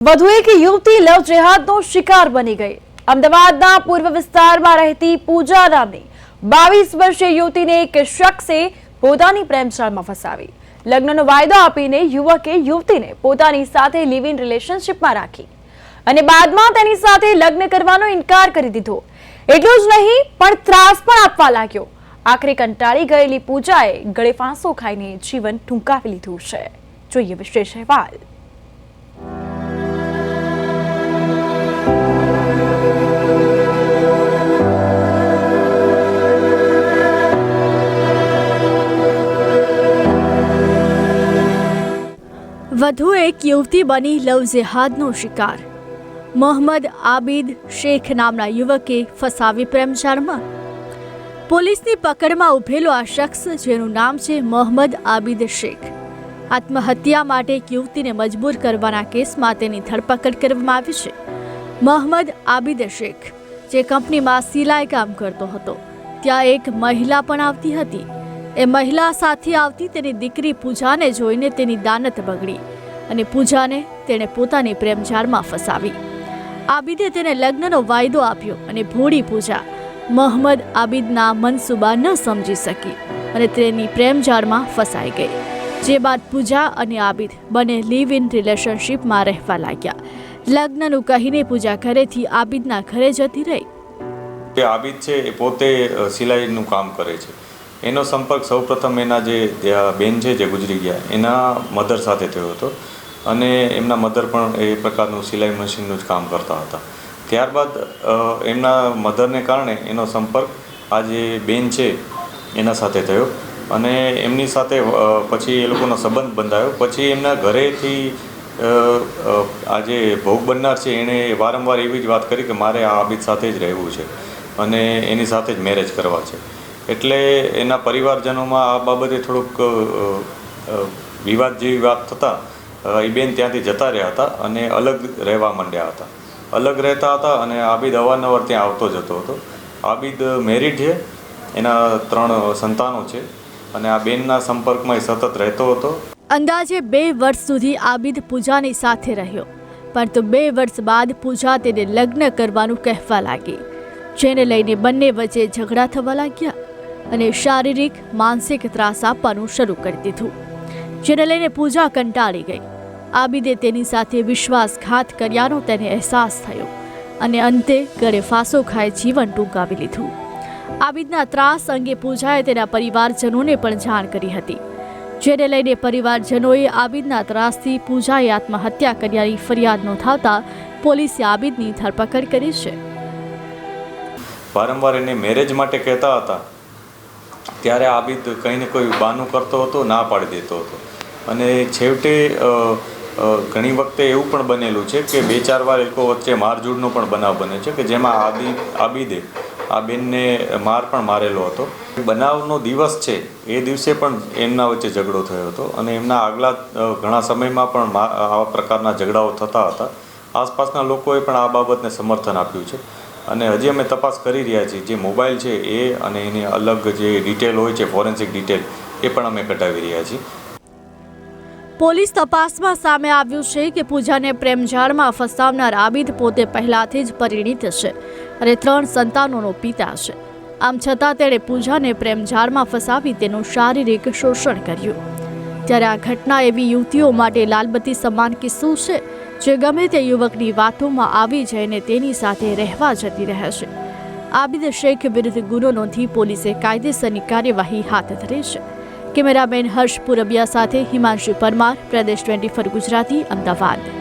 વધુ એક યુવતી લવ જેહાદનો શિકાર બની ગઈ. અમદાવાદના પૂર્વ વિસ્તારમાં રહેતી પૂજા નામની બાવીસ વર્ષીય યુવતીને એક શખ્સે પોતાની પ્રેમજાળમાં ફસાવી. લગ્નનો વાયદો આપીને યુવકે યુવતીને પોતાની સાથે લિવ ઇન રિલેશનશિપમાં રાખી અને બાદમાં તેની સાથે લગ્ન કરવાનો ઇનકાર કરી દીધો. એટલું જ નહીં, પણ ત્રાસ પણ આપવા લાગ્યો. આખરે કંટાળી ગયેલી પૂજાએ ગળે ફાંસો ખાઈને જીવન ટૂંકાવી લીધું છે. જોઈએ વિશેષ અહેવાલ. વધુ એક યુવતી બની લવ જેહાદનો શિકાર. મોહમ્મદ આબિદ શેખ નામના યુવકે ફસાવી પ્રેમજાળમાં પોલીસની પકડમાં ઉભેલો આ શખ્સ, જેનું નામ છે મોહમ્મદ આબિદ શેખ. આત્મહત્યા માટે એક યુવતીને મજબૂર કરવાના કેસમાં તેની ધરપકડ કરવામાં આવી છે. મોહમ્મદ આબિદ શેખ, જે કંપનીમાં સિલાઈ કામ કરતો હતો. ત્યાં એક મહિલા પણ આવતી હતી. એ મહિલા સાથે આવતી તેની દીકરી પૂજાને જોઈને તેની દાનત બગડી અને પૂજાને તેણે પોતાની પ્રેમજાળમાં ફસાવી. આબિદે તેને લગ્નનો વાયદો આપ્યો અને ભોળી પૂજા મોહમ્મદ આબિદના મનસુબા ન સમજી શકી અને તેની પ્રેમજાળમાં ફસાઈ ગઈ. જે બાદ પૂજા અને આબિદ બંને લિવ ઇન રિલેશનશીપમાં રહેવા લાગ્યા. લગ્નનું કહીને પૂજા ઘરેથી આબિદના ઘરે જતી રહી. આબિદ છે એ પોતે સિલાઈનું કામ કરે છે. એનો સંપર્ક સૌપ્રથમ એના જે બેન છે, જે ગુજરી ગયા, એના મધર સાથે થયો હતો. અને એમના મધર પણ એ પ્રકારનું સિલાઈ મશીનનું જ કામ કરતા હતા. ત્યારબાદ એમના મધરને કારણે એનો સંપર્ક આ જે બેન છે, એના સાથે થયો. અને એમની સાથે પછી એ લોકોનો સંબંધ બંધાયો. પછી એમના ઘરેથી આ જે ભોગ બનનાર છે, એણે વારંવાર એવી જ વાત કરી કે મારે આ આબિદ સાથે જ રહેવું છે. અને એની સાથે જ મેરેજ કરવા છે. એટલે એના પરિવારજનોમાં આ બાબતે થોડુંક વિવાદ જેવી વાત થતાં એ બેન ત્યાંથી જતા રહ્યા હતા અને અલગ રહેવા માંડ્યા હતા. અલગ રહેતા હતા અને આબિદ અવારનવાર ત્યાં આવતો જતો હતો. આબિદ મેરિડ છે, એના ત્રણ સંતાનો છે અને આ બેનના સંપર્કમાં એ સતત રહેતો હતો. અંદાજે બે વર્ષ સુધી આબિદ પૂજાની સાથે રહ્યો, પરંતુ બે વર્ષ બાદ પૂજા તેને લગ્ન કરવાનું કહેવા લાગી, જેને લઈને બંને વચ્ચે ઝઘડા થવા લાગ્યા. અને શારીરિક, માનસિક ત્રાસ આપવાનું શરૂ કરી દીધું, જેને લઈને પૂજા કંટાળી ગઈ. આબિદે તેની સાથે વિશ્વાસઘાત કર્યાનો તેને અહેસાસ થયો અને અંતે ગળે ફાંસો ખાઈ જીવન ટૂંકાવી લીધું. આબિદના ત્રાસ અંગે પૂજાએ તેના પરિવારજનોને પણ જાણ કરી હતી, જેને લઈને પરિવારજનોએ આબિદના ત્રાસથી પૂજાએ આત્મહત્યા કર્યાની ફરિયાદ નોંધાવતા પોલીસે આબિદની ધરપકડ કરી છે. વારંવાર એને મેરેજ માટે કહેતા હતા. ત્યારે આબિદ કંઈ ને કોઈ બહાનું કરતો હતો, ના પાડી દેતો હતો. અને છેવટે ઘણી વખતે એવું પણ બનેલું છે કે બે ચાર વાર એ લોકો વચ્ચે મારઝૂડનો પણ બનાવ બને છે કે જેમાં આદિ, આબિદે, આ બેનને માર પણ મારેલો હતો. બનાવનો દિવસ છે, એ દિવસે પણ એમના વચ્ચે ઝઘડો થયો હતો અને એમના આગલા ઘણા સમયમાં પણ આવા પ્રકારના ઝઘડાઓ થતા હતા. આસપાસના લોકોએ પણ આ બાબતને સમર્થન આપ્યું છે. અને હજી અમે તપાસ કરી રહ્યા છીએ. જે મોબાઈલ છે એ અને એની અલગ જે ડિટેલ હોય છે ફોરેન્સિક ડિટેલ એ પણ અમે કઢાવી રહ્યા છીએ. પોલીસ તપાસમાં સામે આવ્યું છે કે પૂજાને પ્રેમઝાળમાં ફસાવનાર આબિદ પોતે પહેલાથી જ પરિણીત છે અને ત્રણ સંતાનોનો પિતા છે. આમ છતાં તેણે પૂજાને પ્રેમઝાળમાં ફસાવી તેનું શારીરિક શોષણ કર્યું. ત્યારે આ ઘટના એવી યુવતીઓ માટે લાલબત્તી સમાન કિસ્સો છે જે ગમે તે યુવકની વાતોમાં આવી જઈને તેની સાથે રહેવા જતી રહે છે આબિદ શેખ વિરુદ્ધ ગુનો નોંધી પોલીસે કાયદેસરની કાર્યવાહી હાથ ધરી છે. કેમેરામેન હર્ષ પુરબિયા સાથે હિમાંશુ પરમાર, પ્રદેશ ટ્વેન્ટી ફોર ગુજરાતી, અમદાવાદ.